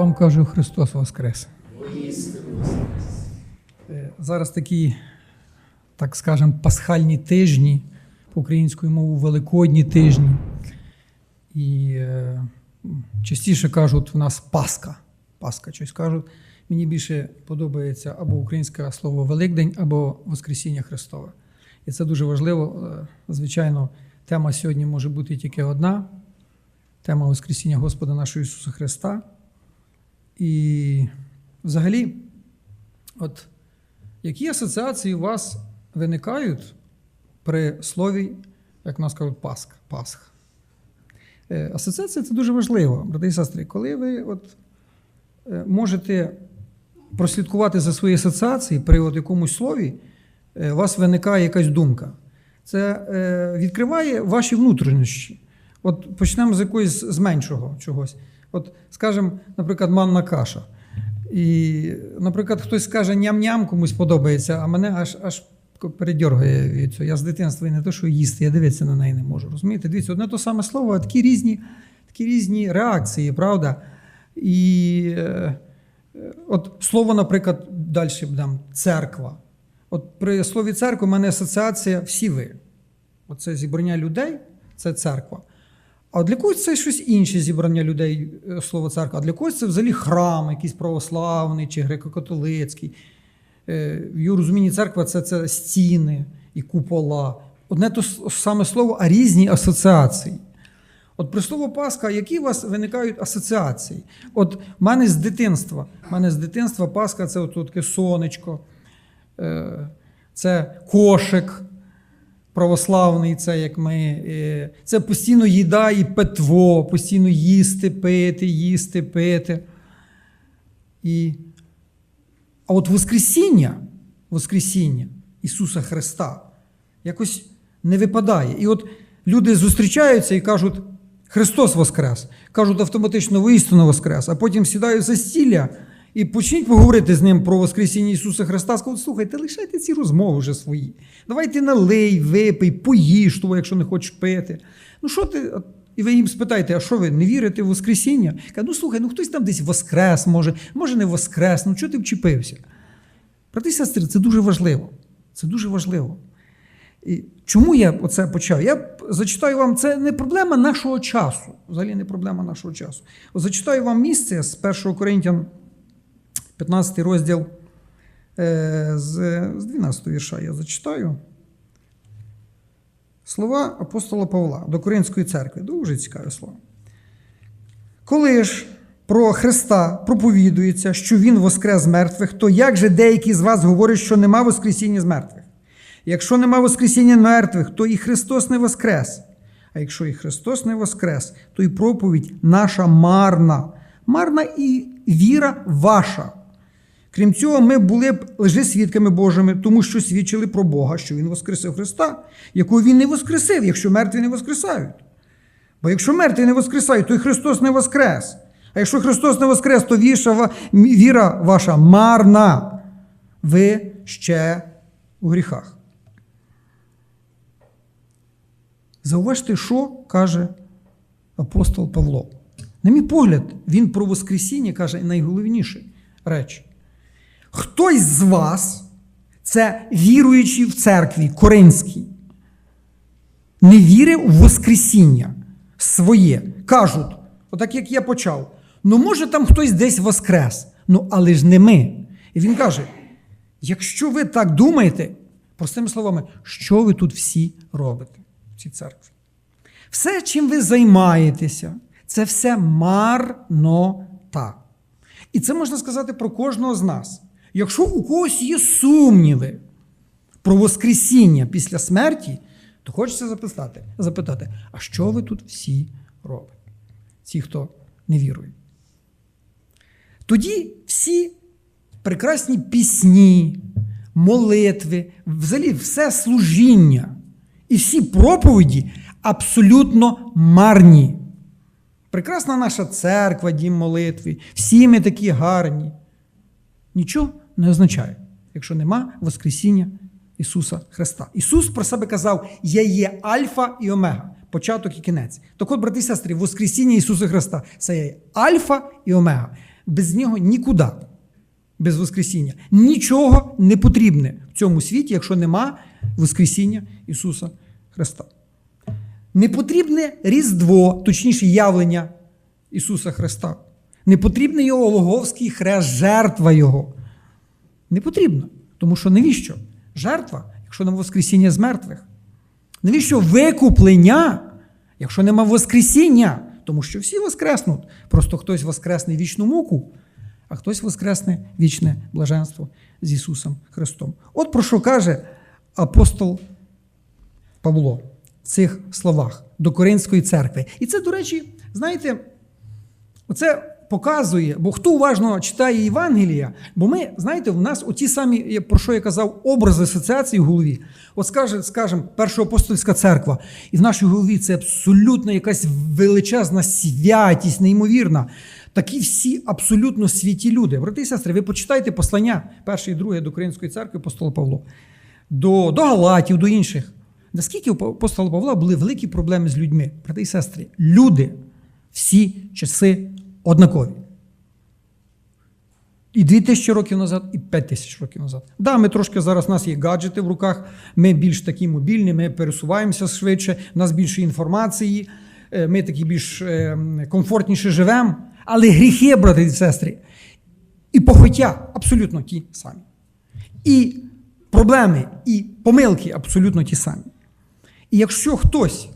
вам кажу, Христос Воскрес. Е, Зараз такі, так скажемо, пасхальні тижні, по українською мовою великодні тижні. І е, частіше кажуть, в нас Пасха. Пасха щось кажуть. Мені більше подобається або українське слово Великдень, або Воскресіння Христове. І це дуже важливо. Е, Звичайно, тема сьогодні може бути тільки одна: тема Воскресіння Господа нашого Ісуса Христа. І взагалі, от які асоціації у вас виникають при слові, як нас кажуть, Пасха? Пасха? Е, Асоціація це дуже важливо, брати і сестри. Коли ви от, е, можете прослідкувати за свої асоціації при от якомусь слові, е, у вас виникає якась думка. Це відкриває ваші внутрішності. От почнемо з якоїсь з меншого чогось. От, скажімо, наприклад, манна каша. І, наприклад, хтось скаже ням-ням, комусь подобається, а мене аж аж передьоргає від цього. Я з дитинства і не те, що їсти, я дивитися на неї не можу. Розумієте? Дивіться, одне то саме слово, а такі різні, такі різні реакції, правда? І е, е, от слово, наприклад, далі дам церква. От при слові церква в мене асоціація всі ви. Оце зібрання людей це церква. А для когось це щось інше зібрання людей, е, слово церква, а для когось це взагалі храм, якийсь православний чи греко-католицький. Е, В його розумінні церква це, це стіни і купола. Одне то саме слово, а різні асоціації. От при слово Пасха, які у вас виникають асоціації? От в мене з дитинства. В мене з дитинства Пасха це от, таке сонечко, е, це кошик православний, це як ми. е, Це постійно їда і питво, постійно їсти, пити, їсти, пити. І... А от Воскресіння, Воскресіння Ісуса Христа якось не випадає. І от люди зустрічаються і кажуть, Христос Воскрес, кажуть автоматично воістину Воскрес, а потім сідають за стілля і почніть поговорити з ним про Воскресіння Ісуса Христа. Скажуть, слухайте, лишайте ці розмови вже свої. Давайте налий, випий, поїж того, якщо не хочеш пити. Ну що ти? І ви їм спитаєте, а що ви не вірите в Воскресіння? Кажуть, ну слухай, ну хтось там десь воскрес може, може не воскрес, ну чого ти вчепився? Брати сестри, це дуже важливо. Це дуже важливо. І чому я оце почав? Я зачитаю вам, це не проблема нашого часу. Взагалі не проблема нашого часу. От зачитаю вам місце з 1 Коринтян, 15 розділ е, з, з 12 вірша. Я зачитаю. Слова апостола Павла до Коринської церкви. Дуже цікаві слова. Коли ж про Христа проповідується, що Він воскрес з мертвих, то як же деякі з вас говорять, що нема Воскресіння з мертвих? Якщо нема Воскресіння мертвих, то і Христос не воскрес. А якщо і Христос не воскрес, то і проповідь наша марна, марна і віра ваша. Крім цього, ми були б лжесвідками Божими, тому що свідчили про Бога, що Він воскресив Христа, якого Він не воскресив, якщо мертві не воскресають. Бо якщо мертві не воскресають, то і Христос не воскрес. А якщо Христос не воскрес, то віша, віра ваша марна. Ви ще у гріхах. Зауважте, що каже апостол Павло. На мій погляд, він про Воскресіння каже найголовніше речі. Хтось з вас, це віруючий в церкві Коринській, не вірив у Воскресіння своє. Кажуть, отак як я почав, ну може там хтось десь воскрес, ну але ж не ми. І він каже: якщо ви так думаєте, простими словами, що ви тут всі робите в цій церкві? Все, чим ви займаєтеся, це все марнота. І це можна сказати про кожного з нас. Якщо у когось є сумніви про Воскресіння після смерті, то хочеться запитати, запитати, а що ви тут всі робите? Ті, хто не вірує. Тоді всі прекрасні пісні, молитви, взагалі все служіння і всі проповіді абсолютно марні. Прекрасна наша церква, дім молитви, всі ми такі гарні. Нічого не означає, якщо нема Воскресіння Ісуса Христа. Ісус про себе казав: Я є Альфа і Омега, початок і кінець. Так от, брати і сестри, Воскресіння Ісуса Христа це є Альфа і Омега. Без нього нікуди. Без Воскресіння. Нічого не потрібне в цьому світі, якщо нема Воскресіння Ісуса Христа. Не потрібне Різдво, точніше, явлення Ісуса Христа. Не потрібний його Логовський хрест, жертва Його. Не потрібно. Тому що навіщо? Жертва, якщо нема Воскресіння з мертвих. Навіщо викуплення, якщо нема Воскресіння? Тому що всі воскреснуть. Просто хтось воскресне вічну муку, а хтось воскресне вічне блаженство з Ісусом Христом. От про що каже апостол Павло в цих словах до Коринської церкви. І це, до речі, знаєте, Оце показує, бо хто уважно читає Євангелія, бо ми, знаєте, в нас оті самі, про що я казав, образи асоціації в голові. От скаже, скажімо, першоапостольська церква, і в нашій голові це абсолютно якась величезна святість, неймовірна. Такі всі абсолютно святі люди. Брати і сестри, ви почитайте послання перше і друге до Української церкви апостола Павло, до, до Галатів, до інших. Наскільки у апостола Павла були великі проблеми з людьми, брати і сестри, люди всі часи однакові. І 2000 років назад, і 5000 років назад. Да, ми трошки зараз у нас є гаджети в руках, ми більш такі мобільні, ми пересуваємося швидше, у нас більше інформації, е, ми такі більш е, комфортніше живемо. Але гріхи, брати і сестри, і похоття абсолютно ті самі. І проблеми, і помилки абсолютно ті самі. І якщо хтось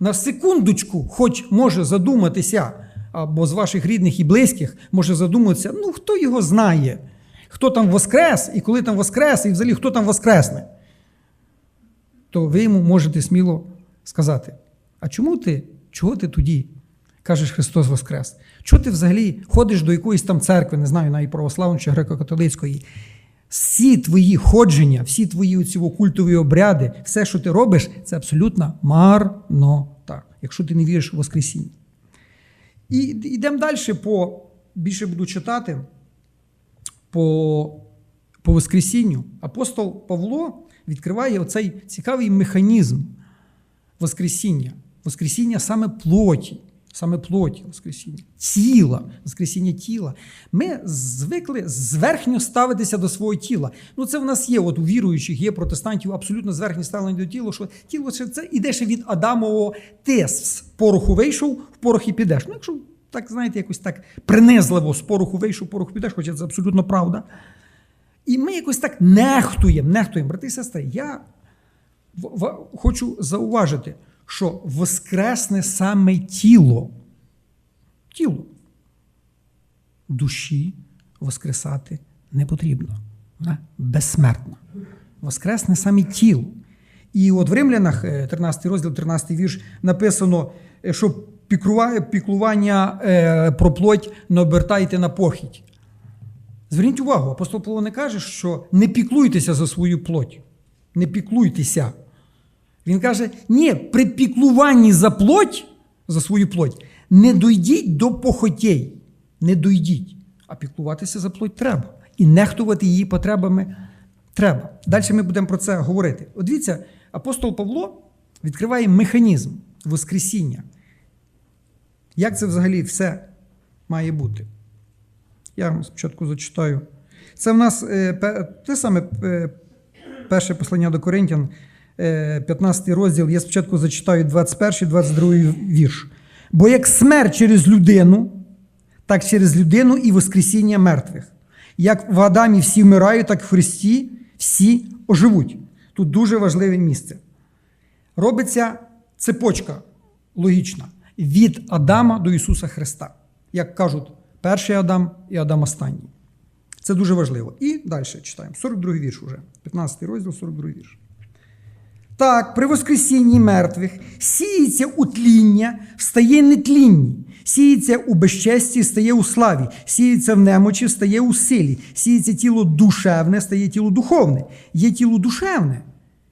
на секундочку, хоч може задуматися, або з ваших рідних і близьких може задуматися, ну хто його знає, хто там воскрес, і коли там воскрес, і взагалі хто там воскресне, то ви йому можете сміло сказати: а чому ти, чого ти тоді? Кажеш Христос Воскрес. Чого ти взагалі ходиш до якоїсь там церкви, не знаю, навіть православної чи греко-католицької? Всі твої ходження, всі твої оці культові обряди, все, що ти робиш, це абсолютно марнота, якщо ти не віриш у Воскресіння. І йдемо далі, по, більше буду читати по, по Воскресінню. Апостол Павло відкриває оцей цікавий механізм Воскресіння. Воскресіння саме плоті. Саме плоті Воскресіння, тіла, Воскресіння тіла. Ми звикли зверхньо ставитися до свого тіла. Ну, це в нас є, от у віруючих, є протестантів абсолютно зверхнє ставлення до тіла, що тіло це іде ще від Адамового тес. Пороху вийшов, в порох і підеш. Ну, якщо так, знаєте, якось так принизливо з пороху вийшов, в пороху підеш, хоча це абсолютно правда. І ми якось так нехтуємо, нехтуємо. Брати і сестри, я в, в, хочу зауважити що воскресне саме тіло. Тіло. Душі воскресати не потрібно. Вона безсмертна. Воскресне саме тіло. І от в Римлянах, 13 розділ, 13 вірш, написано, що піклування про плоть не обертайте на похідь. Зверніть увагу, апостол Павло не каже, що не піклуйтеся за свою плоть. Не піклуйтеся. Він каже: ні, при піклуванні за плоть, за свою плоть, не дойдіть до похотєй. Не дойдіть. А піклуватися за плоть треба. І нехтувати її потребами треба. Далі ми будемо про це говорити. От дивіться, апостол Павло відкриває механізм Воскресіння. Як це взагалі все має бути? Я вам спочатку зачитаю. Це в нас е, те саме е, перше послання до Коринтян. 15 розділ, я спочатку зачитаю 21, 22 вірш. Бо як смерть через людину, так через людину і Воскресіння мертвих. Як в Адамі всі вмирають, так в Христі всі оживуть. Тут дуже важливе місце. Робиться цепочка логічна від Адама до Ісуса Христа. Як кажуть, перший Адам і Адам останній. Це дуже важливо. І далі читаємо. 42 вірш уже. 15 розділ, 42 вірш. Так, при Воскресінні мертвих сіється у тління, стає нетлінні, сіється у безчесті, стає у славі, сіється в немочі, стає у силі, сіється тіло душевне, стає тіло духовне. Є тіло душевне,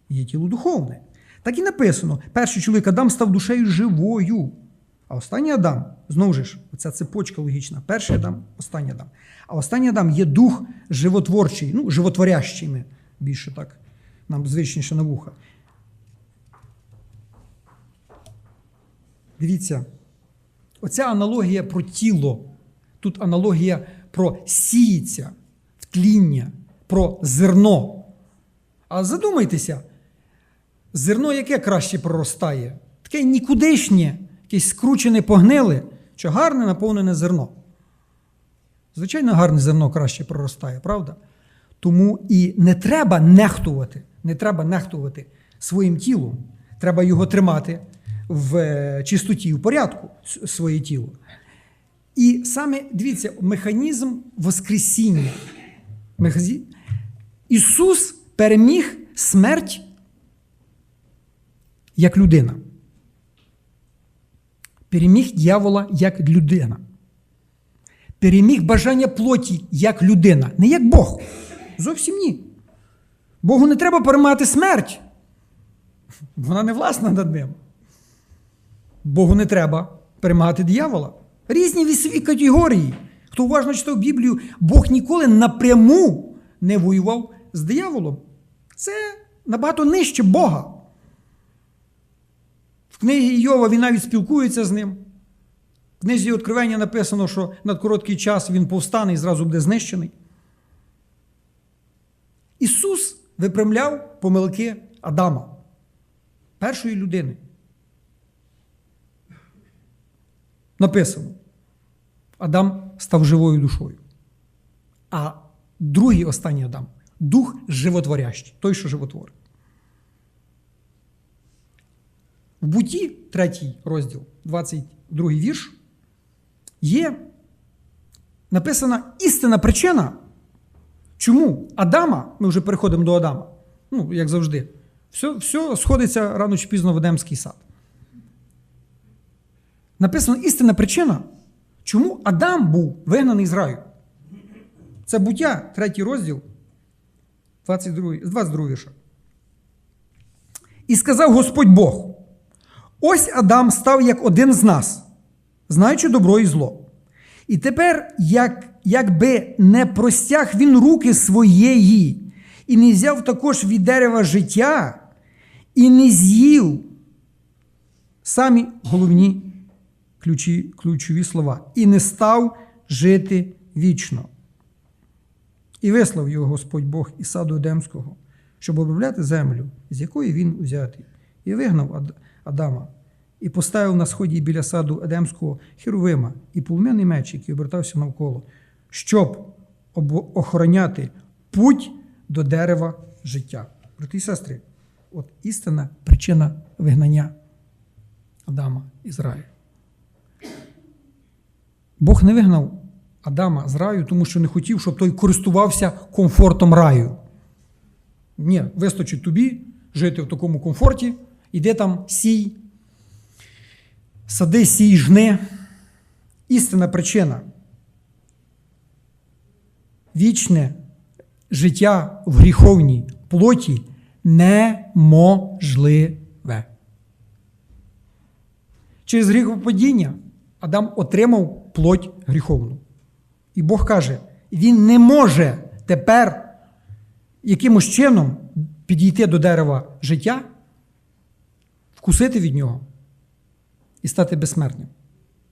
є тіло духовне. Так і написано: перший чоловік Адам став душею живою. А останній Адам, знову ж, оця цепочка логічна. Перший Адам, останній Адам. А останній Адам є дух животворчий, ну, животворящий ми більше так, нам звичніше на вуха. Дивіться, оця аналогія про тіло. Тут аналогія про сіється в тління, про зерно. А задумайтеся, зерно яке краще проростає? Таке нікудишнє, якесь скручене погниле, чи гарне наповнене зерно. Звичайно, гарне зерно краще проростає, правда? Тому і не треба нехтувати, не треба нехтувати своїм тілом. Треба його тримати в чистоті, в порядку своє тіло. І саме дивіться, механізм Воскресіння. Ісус переміг смерть як людина. Переміг дьявола як людина. Переміг бажання плоті як людина, не як Бог. Зовсім ні. Богу не треба перемагати смерть. Вона не власна над ним. Богу не треба перемагати диявола. Різні вісові категорії. Хто уважно читав Біблію, Бог ніколи напряму не воював з дияволом. Це набагато нижче Бога. В книгі Йова він навіть спілкується з ним. В книзі Откровення написано, що на короткий час він повстане і зразу буде знищений. Ісус виправляв помилки Адама, першої людини. Написано: Адам став живою душою. А другий останній Адам дух животворящий, той, що животворить. В буті, третій розділ, 22 вірш, є написана істинна причина, чому Адама, ми вже переходимо до Адама, ну, як завжди, все, все сходиться рано чи пізно в Едемський сад. Написана істинна причина, чому Адам був вигнаний з раю. Це буття, третій розділ, 22, 22 вірша. І сказав Господь Бог: ось Адам став як один з нас, знаючи добро і зло. І тепер, як, якби не простяг він руки своєї, і не взяв також від дерева життя, і не з'їв самі головні ключі, ключові слова, і не став жити вічно. І вислав його Господь Бог із саду Едемського, щоб обробляти землю, з якої він узятий, і вигнав Адама, і поставив на сході біля саду Едемського Херовима і полум'яний меч, який обертався навколо, щоб охороняти путь до дерева життя. Брати і сестри, от істинна причина вигнання Адама із раю. Бог не вигнав Адама з раю, тому що не хотів, щоб той користувався комфортом раю. Ні, вистачить тобі жити в такому комфорті, іди там сій, сади, сій, жни. Істинна причина. Вічне життя в гріховній плоті неможливе. Через гріхопадіння Адам отримав плоть гріховну. І Бог каже, він не може тепер якимось чином підійти до дерева життя, вкусити від нього і стати безсмертним.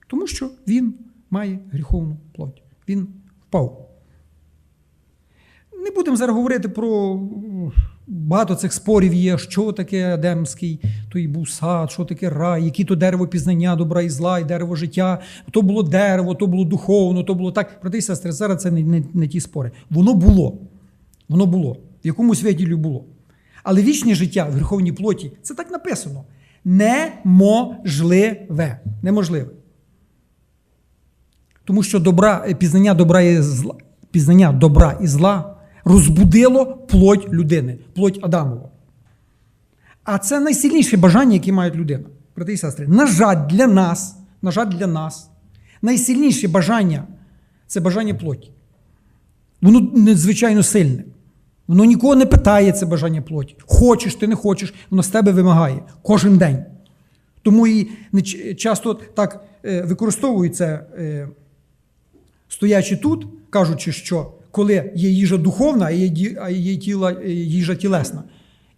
Тому що він має гріховну плоть. Він впав. Не будемо зараз говорити про багато цих спорів є, що таке Едемський, той був сад, що таке рай, які то дерево пізнання добра і зла, і дерево життя. То було дерево, то було духовно, то було так. Брати сестри, зараз це не, не, не ті спори. Воно було. Воно було. В якомусь виділі було. Але вічне життя в гріховній плоті це так написано. Неможливе. Неможливе. Тому що добра, е, пізнання добра і зла, пізнання добра і зла розбудило плоть людини, плоть Адамова. А це найсильніше бажання, яке має людина. Брати і сестри, на жаль, для нас, на жаль, для нас, найсильніше бажання це бажання плоті. Воно надзвичайно сильне. Воно нікого не питає це бажання плоті. Хочеш, ти не хочеш, воно з тебе вимагає кожен день. Тому і часто так е, використовується, е, стоячи тут, кажучи, що коли є їжа духовна, а є, а є тіла, е, їжа тілесна.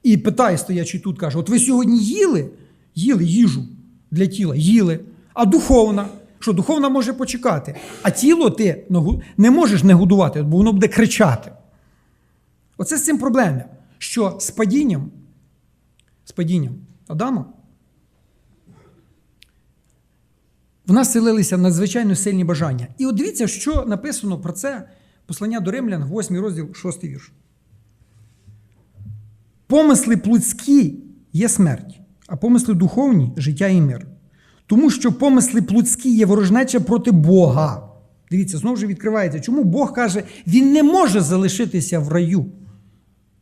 І питає, стоячи тут, каже: от ви сьогодні їли, їли їжу для тіла, їли, а духовна. що духовна може почекати, а тіло ти не можеш не годувати, бо воно буде кричати. Оце з цим проблема, що з падінням, з падінням Адама в нас селилися надзвичайно сильні бажання. І от дивіться, що написано про це послання до римлян, 8 розділ, 6 вірш. Помисли плотські є смерть, а помисли духовні життя і мир. Тому що помисли плотські є ворожнеча проти Бога. Дивіться, знову ж відкривається. Чому Бог каже, він не може залишитися в раю?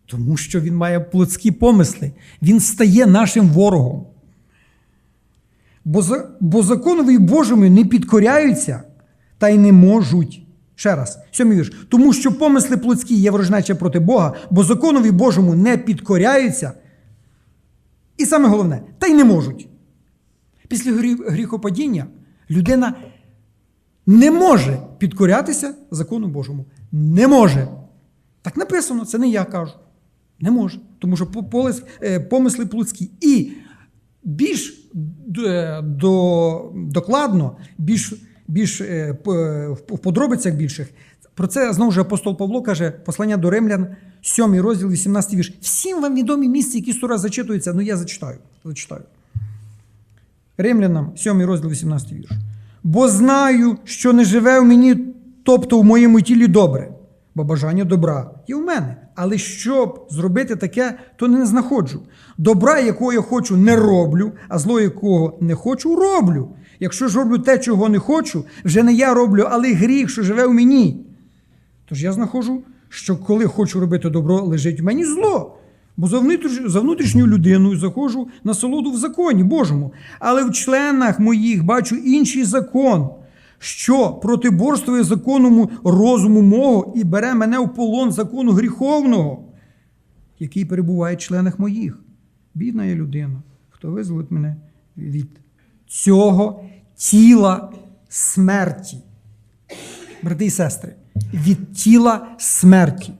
Тому що він має плотські помисли. Він стає нашим ворогом. Бо законові Божому не підкоряються та й не можуть. Ще раз, сьомий вірш. Тому що помисли плотські є ворожнеча проти Бога, бо законові Божому не підкоряються. І саме головне, та й не можуть. Після грі- гріхопадіння людина не може підкорятися закону Божому. Не може. Так написано, це не я кажу. Не може. Тому що е, помисли плотські. І більш е, до, докладно, більш, більш е, в подробицях більших. Про це знову ж апостол Павло каже, послання до римлян, 7 розділ, 18 вірш. Всім вам відомі місця, які сто раз зачитуються, ну я зачитаю. зачитаю. Римлянам, 7 розділ, 18 вірш. Бо знаю, що не живе в мені, тобто в моєму тілі добре, бо бажання добра є в мене. Але щоб зробити таке, то не знаходжу. Добра, якого я хочу, не роблю, а зло, якого не хочу, роблю. Якщо ж роблю те, чого не хочу, вже не я роблю, але гріх, що живе в мені. Тож я знаходжу, що коли хочу робити добро, лежить в мені зло. Бо за, внутріш... за внутрішню людину заходжу на солоду в законі Божому. Але в членах моїх бачу інший закон, що протиборствує законному розуму мого і бере мене в полон закону гріховного, який перебуває в членах моїх. Бідна я людина, хто визволить мене від цього тіла смерті брати і сестри, від тіла смерті.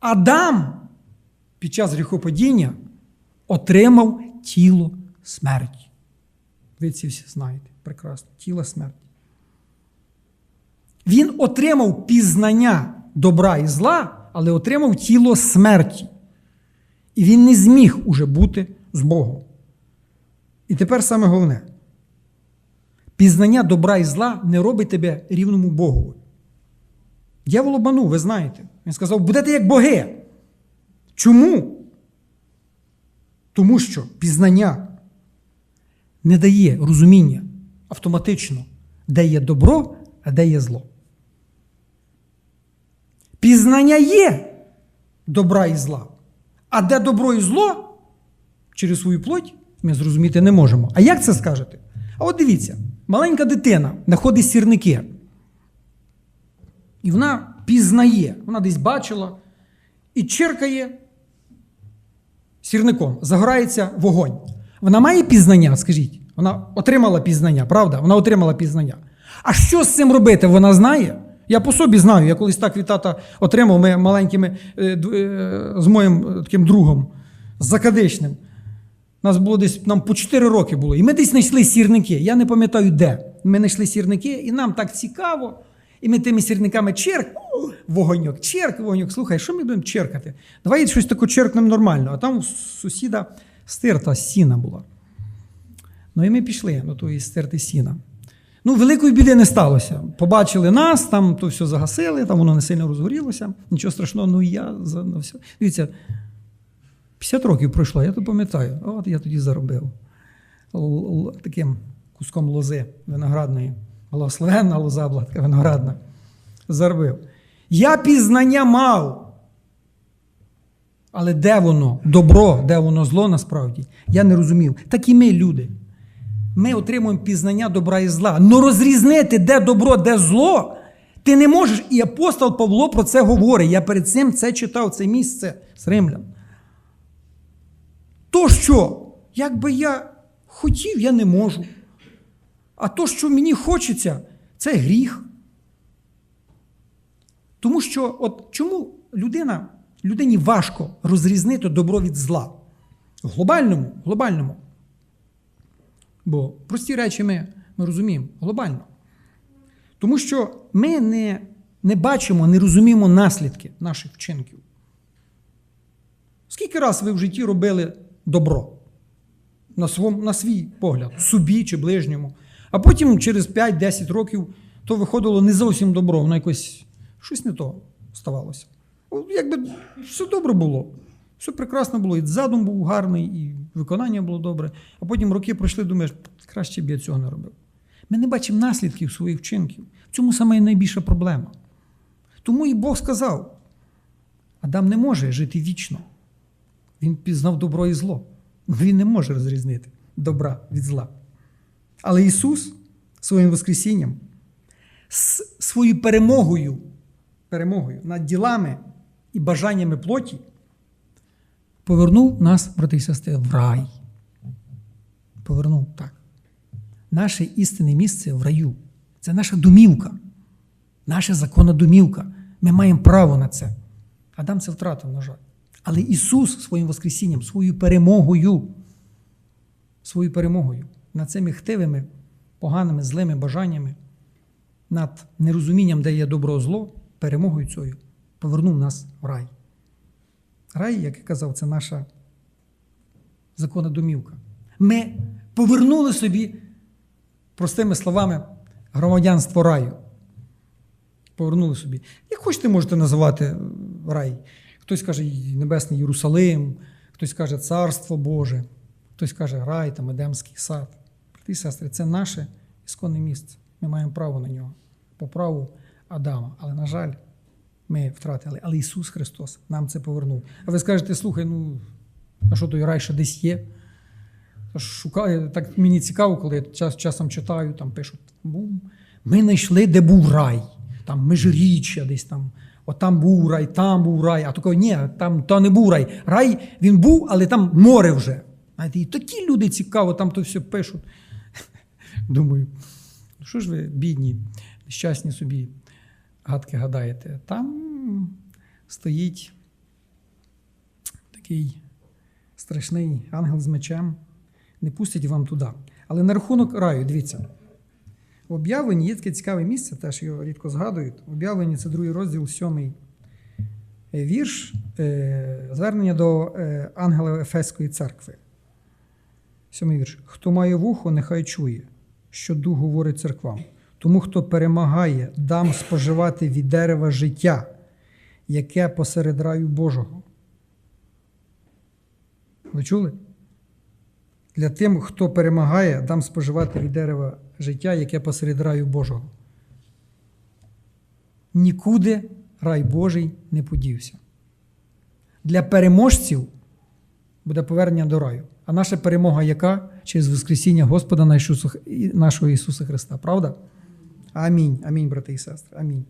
Адам під час гріхопадіння отримав тіло смерті. Ви ці всі знаєте прекрасно. Тіло смерті. Він отримав пізнання добра і зла, але отримав тіло смерті. І він не зміг уже бути з Богом. І тепер саме головне. Пізнання добра і зла не робить тебе рівному Богу. Дьявол обманув, ви знаєте. Він сказав, будете як боги. Чому? Тому що пізнання не дає розуміння автоматично, де є добро, а де є зло. Пізнання є добра і зла. А де добро і зло через свою плоть ми зрозуміти не можемо. А як це скажете? А от дивіться, маленька дитина знаходить сірники. І вона пізнає, вона десь бачила і черкає сірником, загорається вогонь. Вона має пізнання, скажіть. Вона отримала пізнання, правда? Вона отримала пізнання. А що з цим робити? Вона знає? Я по собі знаю. Я колись так від тата отримав, ми маленькими е, е, з моїм е, таким другом, закадичним. Нас було десь нам по 4 роки було. І ми десь знайшли сірники. Я не пам'ятаю де. Ми знайшли сірники, і нам так цікаво. І ми тими сірниками черк, вогоньок, черк, вогоньок. Слухай, що ми будемо черкати? Давай щось таке черкнемо нормально. А там у сусіда стирта сіна була. Ну і ми пішли до тої стерти сіна. Ну, великої біди не сталося. Побачили нас, там то все загасили, там воно не сильно розгорілося. Нічого страшного, ну і я за все. Дивіться, 50 років пройшло, я то пам'ятаю. От я тоді заробив таким куском лози виноградної. Благословенна лоза була така виноградна. Заробив. Я пізнання мав. Але де воно? Добро, де воно зло насправді? Я не розумів. Так і ми, люди. Ми отримуємо пізнання добра і зла. Но розрізнити, де добро, де зло, ти не можеш. І апостол Павло про це говорить. Я перед цим це читав, це місце з римлян. То, що, як би я хотів, я не можу. А то, що мені хочеться, це гріх. Тому що, от чому людина, людині важко розрізнити добро від зла? В глобальному, глобальному. Бо прості речі ми Ми розуміємо глобально. Тому що ми не, не бачимо, не розуміємо наслідки наших вчинків. Скільки раз ви в житті робили добро на, свом, на свій погляд, собі чи ближньому, а потім через 5-10 років то виходило не зовсім добро, воно якось щось не то ставалося. Якби все добре було, все прекрасно було, і задум був гарний, і виконання було добре. А потім роки пройшли, думаєш, краще б я цього не робив. Ми не бачимо наслідків своїх вчинків. В цьому саме і найбільша проблема. Тому і Бог сказав: Адам не може жити вічно. Він пізнав добро і зло. Він не може розрізнити добра від зла. Але Ісус своїм Воскресінням, своєю перемогою, перемогою над ділами і бажаннями плоті, повернув нас, брати і сестри, в рай. Повернув так. Наше істинне місце в раю. Це наша домівка, наша законна домівка. Ми маємо право на це. Адам це втратив, на жаль. Але Ісус своїм Воскресінням, своєю перемогою, своєю перемогою над цими хтивими, поганими, злими бажаннями, над нерозумінням, де є добро зло, перемогою цією повернув нас в рай. Рай, як я казав, це наша законна домівка. Ми повернули собі, простими словами, громадянство раю. Повернули собі. Як хочете, можете називати рай. Хтось каже Небесний Єрусалим, хтось каже Царство Боже, хтось каже рай, там Едемський сад. Брати сестри, це наше ісконне місце. Ми маємо право на нього, по праву Адама. Але, на жаль, ми втратили. Але Ісус Христос нам це повернув. А ви скажете, слухай, ну, а що той рай ще десь є? Тож Шукаю, так мені цікаво, коли я час, часом читаю, там пишуть, бум. Ми знайшли, де був рай. Там межиріччя десь там. От там був рай, там був рай. А такого ні, там то не був рай. Рай він був, але там море вже. Знаєте, і такі люди цікаво, там то все пишуть. Думаю, ну що ж ви, бідні, нещасні собі гадки гадаєте? Там стоїть такий страшний ангел з мечем, не пустять вам туди. Але на рахунок раю, дивіться. В об'явленні є таке цікаве місце, теж його рідко згадують. В об'явленні це другий розділ, сьомий е, вірш, е, звернення до е, ангела Ефеської церкви. Сьомий вірш. Хто має вухо, нехай чує, що дух говорить церквам. Тому, хто перемагає, дам споживати від дерева життя, яке посеред раю Божого. Ви чули? Для тим, хто перемагає, дам споживати від дерева життя, яке посеред раю Божого. Нікуди рай Божий не подівся. Для переможців буде повернення до раю. А наша перемога яка? Через Воскресіння Господа нашого Ісуса Христа. Правда? Амінь. Амінь, брати і сестри. Амінь.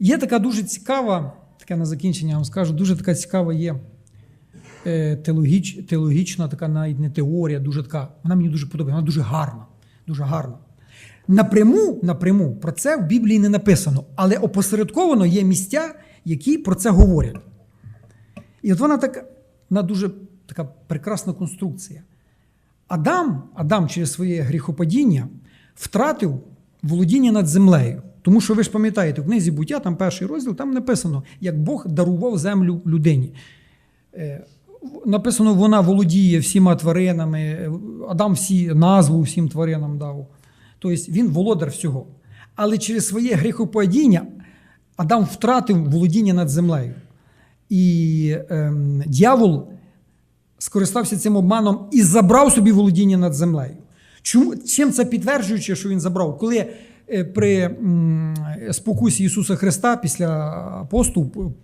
Є така дуже цікава, таке на закінчення вам скажу, дуже така цікава є теологіч, теологічна, така навіть не теорія, дуже така. Вона мені дуже подобається, вона дуже гарна. Дуже гарна. Напряму, напряму про це в Біблії не написано, але опосередковано є місця, які про це говорять. І от вона така, вона дуже така прекрасна конструкція. Адам, Адам через своє гріхопадіння втратив володіння над землею. Тому що ви ж пам'ятаєте, в книзі буття, там перший розділ, там написано, як Бог дарував землю людині. Е, Написано, вона володіє всіма тваринами, Адам всі назву всім тваринам дав. Тобто він володар всього. Але через своє гріхопадіння Адам втратив володіння над землею. І ем, дьявол скористався цим обманом і забрав собі володіння над землею. Чому, чим це підтверджуючи, що він забрав? Коли е, при спокусі Ісуса Христа після посту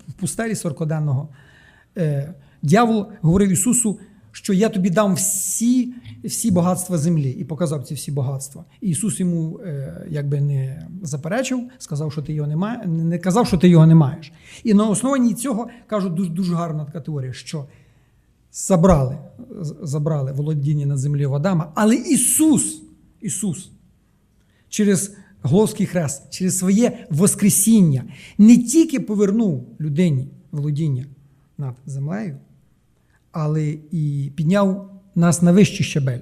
в пустелі сорокоденного, дьявол говорив Ісусу, що я тобі дам всі всі багатства землі, і показав ці всі багатства. І Ісус йому е, якби не заперечив, сказав, що ти його не маєш, не казав, що ти його не маєш. І на основанні цього кажуть дуже, дуже гарна теорія, що забрали, забрали володіння на землі Адама, але Ісус, Ісус через Головський хрест, через своє Воскресіння не тільки повернув людині володіння над землею, але і підняв нас на вищий щебель,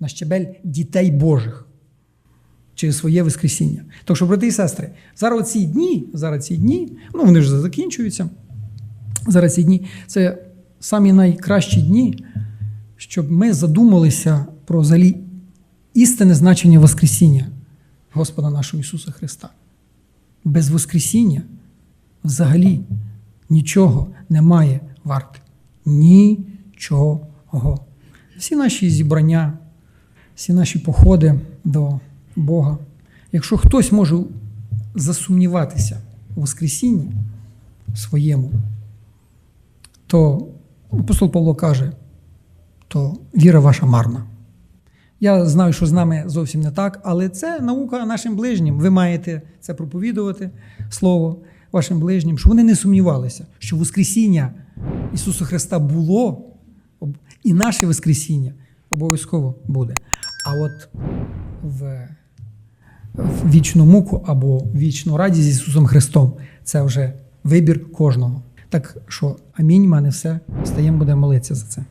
на щебель дітей Божих через своє Воскресіння. Так що, брати і сестри, зараз ці дні, зараз ці дні, ну вони вже закінчуються. Зараз ці дні це самі найкращі дні, щоб ми задумалися про взагалі істинне значення Воскресіння Господа нашого Ісуса Христа. Без Воскресіння взагалі нічого немає варти. Нічого. Всі наші зібрання, всі наші походи до Бога. Якщо хтось може засумніватися у Воскресінні своєму, то апостол Павло каже, то віра ваша марна. Я знаю, що з нами зовсім не так, але це наука нашим ближнім. Ви маєте це проповідувати, слово вашим ближнім, щоб вони не сумнівалися, що Воскресіння Ісуса Христа було, і наше Воскресіння обов'язково буде. А от в, в вічну муку або вічну радість з Ісусом Христом це вже вибір кожного. Так що амінь, мене все. Стаємо, будемо молитися за це.